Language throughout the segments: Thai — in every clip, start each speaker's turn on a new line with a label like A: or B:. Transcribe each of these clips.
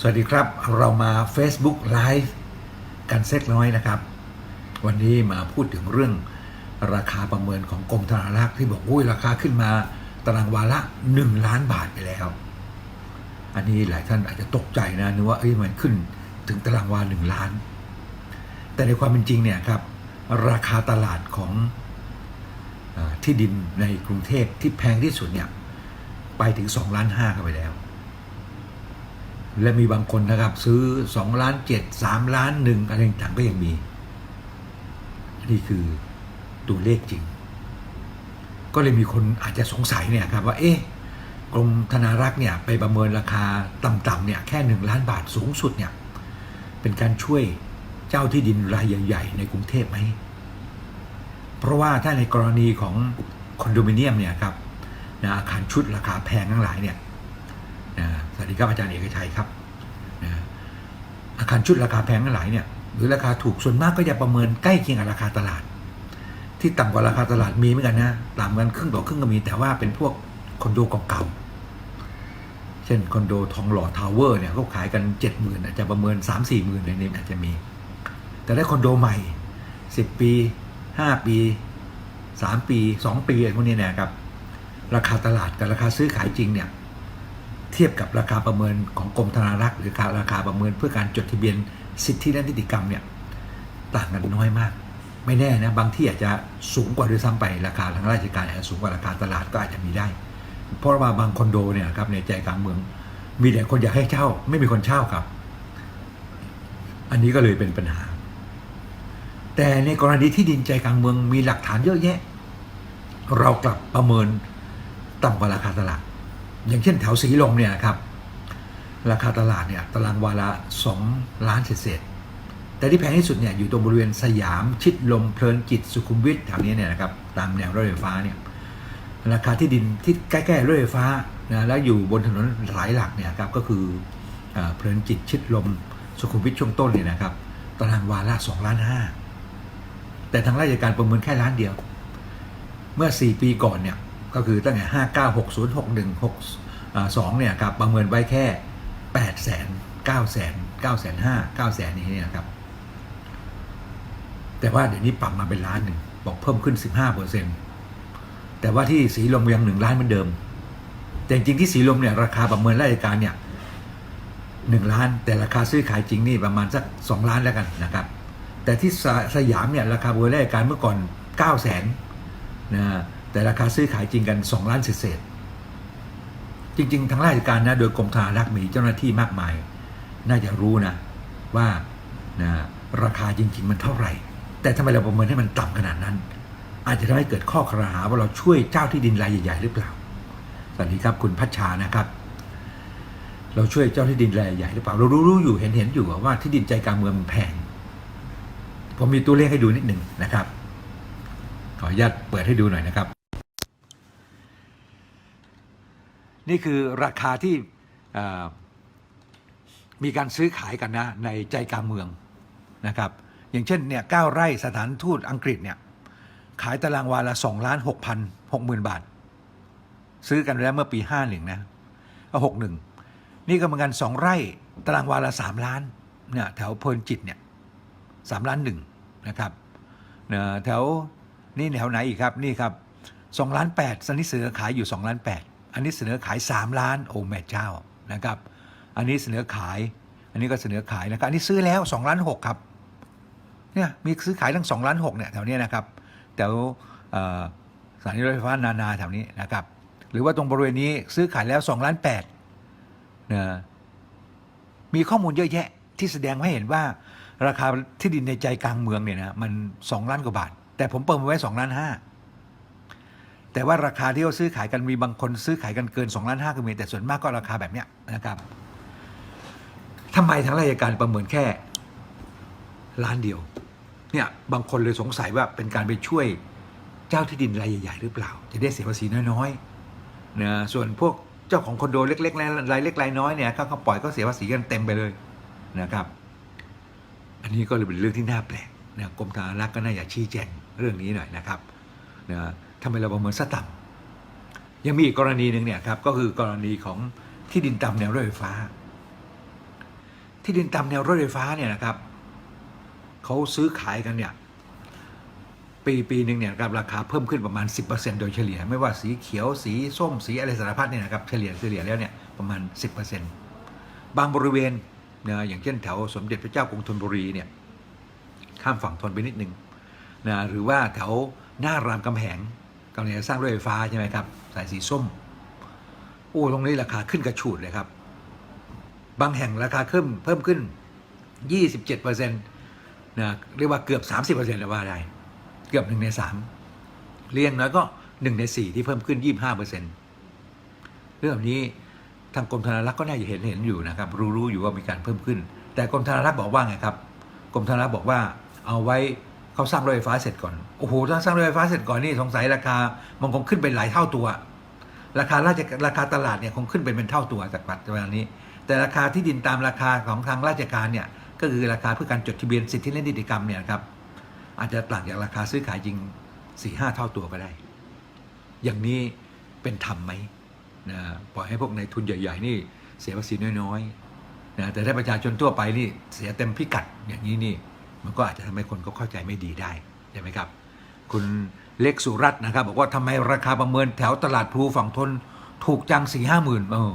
A: สวัสดีครับ เรามา Facebook Live กันเซ็กน้อยนะครับ วันนี้มาพูดถึงเรื่องราคาประเมินของกรมธนารักษ์ที่บอกอุ้ยราคาขึ้นมาตารางวาละ1ล้านบาทไปแล้ว อันนี้หลายท่านอาจจะตกใจนะนึกว่าเอ้ยมันขึ้นถึงตารางวา1ล้าน แต่ในความเป็นจริงเนี่ยครับ ราคาตลาดของอที่ดินในกรุงเทพที่แพงที่สุดเนี่ยไปถึง2ล้าน5เข้าไปแล้ว และมีบางคนนะครับ ซื้อ2ล้าน7 3ล้านหนึ่งอะไรต่างก็ยังมี นี่คือตัวเลขจริง ก็เลยมีคนอาจจะสงสัยเนี่ยครับว่าเอ๊ะกรมธนารักษ์เนี่ยไปประเมินราคาต่ำๆเนี่ยแค่1ล้านบาทสูงสุดเนี่ยเป็นการช่วยเจ้าที่ดินรายใหญ่ ๆ ในกรุงเทพไหม เพราะว่าถ้าในกรณีของคอนโดมิเนียมเนี่ยครับนะอาคารชุดราคาแพงทั้งหลายเนี่ย นะสวัสดีครับอาจารย์เอกชัยครับนะอาคารชุดราคาแพงทั้งหลายเนี่ยหรือราคาถูกส่วนมากก็จะประเมินใกล้เคียงกับราคาตลาด ที่ต่ำกว่าราคาตลาดมีเหมือนกันนะต่ำกันครึ่งต่อครึ่งก็มีแต่ว่าเป็นพวกคอนโดเก่าๆเช่นคอนโดทองหล่อทาวเวอร์เนี่ยเขาขายกันเจ็ดหมื่นอาจจะประเมินสามสี่หมื่นในนี้อาจจะมี แต่ได้คอนโดใหม่สิบปีห้าปีสามปีสองปีอะไรพวกนี้นะครับ ราคาตลาดกับราคาซื้อขายจริงเนี่ย เทียบกับราคาประเมินของกรมธนารักษ์หรือราคาประเมินเพื่อการจดทะเบียนสิทธิและนิติกรรมเนี่ยต่างกันน้อยมาก ไม่แน่นะบางที่อาจจะสูงกว่าด้วยซ้ำไปราคาทางราชการอาจจะสูงกว่าราคาตลาดก็อาจจะมีได้ เพราะว่าบางคอนโดเนี่ยครับในใจกลางเมือง มีแต่คนอยากให้เช่า ไม่มีคนเช่าครับ อันนี้ก็เลยเป็นปัญหา แต่ในกรณีที่ดินใจกลางเมืองมีหลักฐานเยอะแยะ เรากลับประเมินต่ำกว่าราคาตลาด อย่างเช่นแถวสีลมเนี่ยนะครับ ราคาตลาดเนี่ยตารางวาละสองล้านเศษแต่ที่แพงที่สุดเนี่ยอยู่ตรงบริเวณสยามชิดลมเพลินจิตสุขุมวิทแถวนี้เนี่ยนะครับตามแนวรถไฟฟ้าเนี่ยราคาที่ดินที่ใกล้ๆรถไฟฟ้านะแล้วอยู่บนถนนหลายหลักเนี่ยครับก็คืออเพลินจิตชิดลมสุขุมวิทช่วงต้นเนี่ยนะครับตารางวาละสองล้านห้าแต่ทางราชการประเมินแค่ล้านเดียว เมื่อ 4 ปีก่อนเนี่ยก็คือตั้งแต่5 9 6 0 6 1 6 2เนี่ยครับประเมินไว้แค่8แสน9แสน9แสน5 9แสนนี้เนี่ยครับแต่ว่าเดี๋ยวนี้ปรับมาเป็นล้านหนึ่งบอกเพิ่มขึ้น15เปอร์เซ็นต์แต่ว่าที่สีลมยังหนึ่งล้านเหมือนเดิม แต่จริงที่สีลมเนี่ยราคาประเมินราชการเนี่ยหนึ่งล้าน แต่ราคาซื้อขายจริงนี่ประมาณสักสองล้านแล้วกันนะครับ แต่ที่สยามเนี่ยราคาประเมินราชการเมื่อก่อน9 0 0แสนนะแต่ราคาซื้อขายจริงกัน2ล้านเศษ จริง ๆ ทางราชการนะโดยกรมธนารักษ์มีเจ้าหน้าที่มากมาย น่าจะรู้นะว่านะราคาจริง ๆ มันเท่าไหร่ แต่ทำไมเราประเมินให้มันต่ำขนาดนั้น อาจจะทำให้เกิดข้อครหาว่าเราช่วยเจ้าที่ดินรายใหญ่ๆหรือเปล่าสวัสดีครับคุณพัชชานะครับ เราช่วยเจ้าที่ดินรายใหญ่หรือเปล่า เรารู้ๆอยู่เห็นเห็นอยู่ว่าที่ดินใจกลางเมืองมันแพงผมมีตัวเลขให้ดูนิดหนึ่งนะครับ ขออนุญาตเปิดให้ดูหน่อยนะครับ นี่คือราคาที่มีการซื้อขายกันนะในใจกลางเมืองนะครับ อย่างเช่นเนี่ยเก้าไร่สถานทูตอังกฤษเนี่ยขายตารางวาละสองล้านหกพันหกหมื่นบาท ซื้อกันแล้วเมื่อปีห้าหนึ่งนะหกหนึ่งนี่ก็เหมือนกันสองไร่ตารางวาละสามล้านเนี่ยแถวเพลินจิตเนี่ยสามล้านหนึ่งนะครับเนี่ยแถวนี่แถวไหนอีกครับนี่ครับสองล้านแปดสันนิษเสนอขายอยู่สองล้านแปด อันนี้เสนอขายสามล้านโอ้แม่เจ้านะครับ อันนี้เสนอขาย อันนี้ก็เสนอขายนะครับอันนี้ซื้อแล้วสองล้านหกครับเนี่ยมีซื้อขายทั้งสองล้านหกเนี่ยแถวนี้นะครับแถวอ่อสถานีรถไฟฟ้านานาแถวนี้นะครับ หรือว่าตรงบริเวณนี้ซื้อขายแล้วสองล้านแปดนะมีข้อมูลเยอะแยะที่แสดงให้เห็นว่าราคาที่ดินในใจกลางเมืองเนี่ยนะมันสองล้านกว่าบาท แต่ผมเปิดมาไว้สองล้านห้า แต่ว่าราคาที่เขาซื้อขายกันมีบางคนซื้อขายกันเกิน2ล้านห้าก็มีแต่ส่วนมากก็ราคาแบบเนี้ยนะครับทำไมทางราชการประเมินแค่ล้านเดียว เนี่ยบางคนเลยสงสัยว่าเป็นการไปช่วยเจ้าที่ดินรายใหญ่ๆหรือเปล่า จะได้เสียภาษีน้อยๆนะส่วนพวกเจ้าของคอนโดเล็กๆรายเล็กรายน้อยเนี่ยเขาเขาปล่อยก็เสียภาษีกันเต็มไปเลยนะครับ อันนี้ก็เลยเป็นเรื่องที่น่าแปลกนะกรมธนารักษ์ก็น่าจะชี้แจงเรื่องนี้หน่อยนะครับนะำไมเราประเมินซะต่ำยังมีอีกกรณีหนึ่งเนี่ยครับก็คือกรณีของที่ดินตามแนวรถไฟฟ้า ที่ดินตามแนวรถไฟฟ้าเนี่ยนะครับเขาซื้อขายกันเนี่ยปีปีหนึ่งเนี่ยครับราคาเพิ่มขึ้นประมาณ 10%โดยเฉลี่ย ไม่ว่าสีเขียวสีส้มสีอะไรสารพัดเนี่ยนะครับเฉลี่ยเฉลี่ยแล้วเนี่ยประมาณ 10%บางบริเวณนะอย่างเช่นแถวสมเด็จพระเจ้ากรุงธนบุรีเนี่ยข้ามฝั่งทนไปนิดนึงนะหรือว่าแถวหน้ารามคำแหง กำลังจะสร้างรถไฟฟ้าใช่ไหมครับ สายสีส้ม โอ้ตรงนี้ราคาขึ้นกระฉูดเลยครับ บางแห่งราคาขึ้นเพิ่มขึ้น 27%นะเรียกว่าเกือบ 30%เลยว่าได้เกือบหนึ่งในสามเรียงน้อยก็หนึ่งในสี่ที่เพิ่มขึ้น 25%เรื่องแบบนี้ทางกรมธนารักษ์ก็น่าจะเห็นเห็นอยู่นะครับ รู้รู้อยู่ว่ามีการเพิ่มขึ้น แต่กรมธนารักษ์บอกว่าไงครับกรมธนารักษ์บอกว่าเอาไว้ เขาสร้างรถไฟฟ้าเสร็จก่อน โอ้โหถ้าสร้างรถไฟฟ้าเสร็จก่อนนี่สงสัยราคามันคงขึ้นไปหลายเท่าตัว ราคาราชราคาตลาดเนี่ยคงขึ้นไปเป็นเท่าตัวจากปัจจุบันนี้ แต่ราคาที่ดินตามราคาของทางราชการเนี่ยก็คือราคาเพื่อการจดทะเบียนสิทธิและนิติกรรมเนี่ยครับอาจจะต่างจากราคาซื้อขายจริง4ี่ห้าเท่าตัวก็ได้ อย่างนี้เป็นธรรมไหมนะปล่อยให้พวกนายทุนใหญ่ ๆ นี่เสียภาษีน้อยๆนะแต่ถ้าประชาชนทั่วไปนี่เสียเต็มพิกัดอย่างนี้นี่ มันก็อาจจะทำให้คนก็เข้าใจไม่ดีได้ใช่ไหมครับ คุณเล็กสุรัตน์นะครับ บอกว่าทำไมราคาประเมินแถวตลาดพลูฝั่งทนถูกจังสี่ห้าหมื่นเออ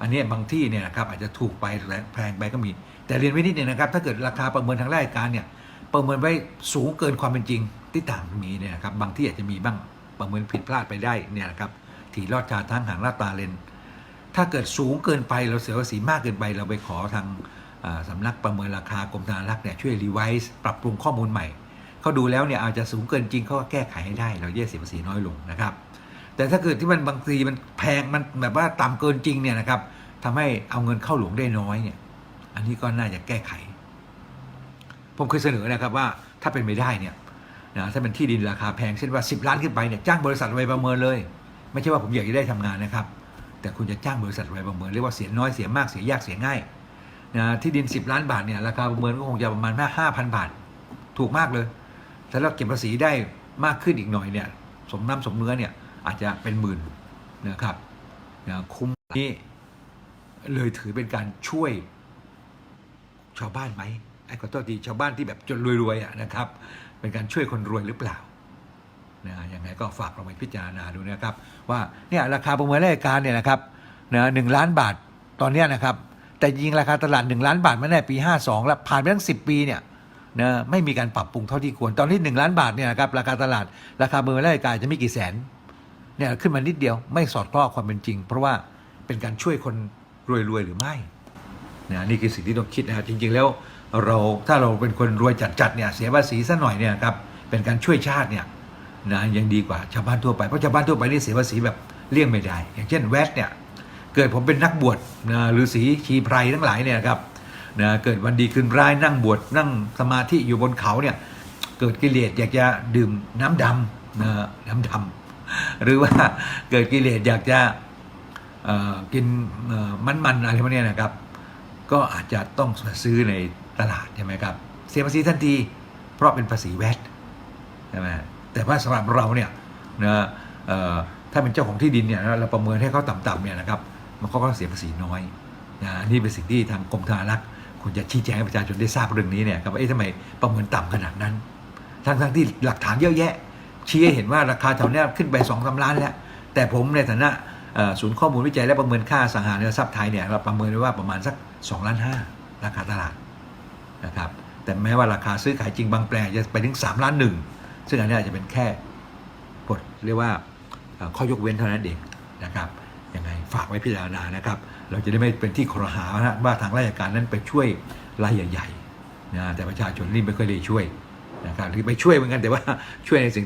A: อันนี้บางที่เนี่ยนะครับอาจจะถูกไปและแพงไปก็มี แต่เรียนไว้นิดนึงนะครับ ถ้าเกิดราคาประเมินทางราชการเนี่ยประเมินไว้สูงเกินความเป็นจริงที่ต่างมีเนี่ยนะครับบางที่อาจจะมีบ้างประเมินผิดพลาดไปได้เนี่ยนะครับถี่ลอดชาทั้งหางลาดตาเลนถ้าเกิดสูงเกินไปเราเสียภาษีมากเกินไปเราไปขอทาง สำนักประเมินราคากรมธนารักษ์เนี่ยช่วยรีไวซ์ปรับปรุงข้อมูลใหม่เขาดูแล้วเนี่ยอาจจะสูงเกินจริงเขาก็แก้ไขให้ได้ เราจะเสียภาษีน้อยลงนะครับ แต่ถ้าเกิดที่มันบางทีมันแพงมันแบบว่าต่ำเกินจริงเนี่ยนะครับทำให้เอาเงินเข้าหลวงได้น้อยเนี่ย อันนี้ก็น่าจะแก้ไข ผมเคยเสนอนะครับว่าถ้าเป็นไม่ได้เนี่ยนะถ้าเป็นที่ดินราคาแพงเช่นว่า 10 ล้านขึ้นไปเนี่ยจ้างบริษัทไปประเมินเลย ไม่ใช่ว่าผมอยากจะได้ทำงานนะครับ แต่คุณจะจ้างบริษัทไปประเมินเรียกว่าเสียน้อยเสียมากเสียยากเสียง่าย นะที่ดิน 10 ล้านบาทเนี่ยราคาประเมินก็คงจะประมาณห้าพันบาท ถูกมากเลยแต่เราเก็บภาษีได้มากขึ้นอีกหน่อยเนี่ย สมน้ำสมเนื้อเนี่ยอาจจะเป็นหมื่นนะครับนะคุ้มนี้เลยถือเป็นการช่วยชาวบ้านไหมไอ้ขอโทษทีชาวบ้านที่แบบจนรวยๆอะนะครับ เป็นการช่วยคนรวยหรือเปล่านะยังไงก็ฝากเราไปพิจารณาดูนะครับ ว่าเนี่ยราคาประเมินราชการเนี่ยนะครับนะหนึ่งล้านบาทตอนเนี้ยนะครับ แต่จริงราคาตลาด 1 ล้านบาทมาได้ปี 52 แล้วผ่านไปตั้ง 10 ปีเนี่ยนะไม่มีการปรับปรุงเท่าที่ควร ตอนที่1ล้านบาทเนี่ยนะครับราคาตลาดราคาประเมินราชการจะไม่กี่แสนเนี่ยขึ้นมานิดเดียวไม่สอดคล้องความเป็นจริง เพราะว่าเป็นการช่วยคนรวยๆหรือไม่นะนี่คือสิ่งที่ต้องคิดนะครับจริงๆแล้วเราถ้าเราเป็นคนรวยจัดๆเนี่ยเสียภาษีซะหน่อยเนี่ยครับเป็นการช่วยชาติเนี่ยนะยังดีกว่าชาวบ้านทั่วไปเพราะชาวบ้านทั่วไปนี่เสียภาษีแบบเลี่ยงไม่ได้ อย่างเช่นแวดเนี่ย เกิดผมเป็นนักบวชนะฤาษีชีไพรทั้งหลายเนี่ยครับนะเกิดวันดีคืนร้ายนั่งบวชนั่งสมาธิอยู่บนเขาเนี่ยเกิดกิเลสอยากจะดื่มน้ำดำนะน้ำดำหรือว่าเกิดกิเลสอยากจะกินมันๆอะไรพวกนี้นะครับ ก็อาจจะต้องซื้อในตลาดใช่ไหมครับเสียภาษีทันที เพราะเป็นภาษีแวดใช่ไหมแต่ว่าสำหรับเราเนี่ยนะถ้าเป็นเจ้าของที่ดินเนี่ยเราประเมินให้เขาต่ำๆเนี่ยนะครับ มันก็ต้องเสียภาษีน้อยนะนี่เป็นสิ่งที่ทางกรมธนารักษ์ควรจะชี้แจงให้ประชาชนได้ทราบเรื่องนี้เนี่ยครับว่าเอ๊ะทำไมประเมินต่ำขนาดนั้น ทั้งๆที่หลักฐานเยอะแยะ ชี้ให้เห็นว่าราคาแถวเนี้ยขึ้นไปสองสาล้านแล้ว แต่ผมในฐานะศูนย์ข้อมูลวิจัยและประเมินค่าสังหาริมทรัพย์ไทยเนี่ยเราประเมินไว้ว่าประมาณสัก2ล้านห้าราคาตลาดนะครับแต่แม้ว่าราคาซื้อขายจริงบางแปลงจะไปถึง3ล้านหนึ่งซึ่งอันนี้อาจจะเป็นแค่กฎเรียกว่าข้อยกเว้นเท่านั้นเองนะครับ ฝากไว้พิจารณานะครับ เราจะได้ไม่เป็นที่ครหาว่าทางราชการนั้นไปช่วยรายใหญ่ๆนะแต่ประชาชนนี่ไม่ค่อยได้ช่วยนะครับหรือไปช่วยเหมือนกันแต่ว่าช่วยในสิ่ง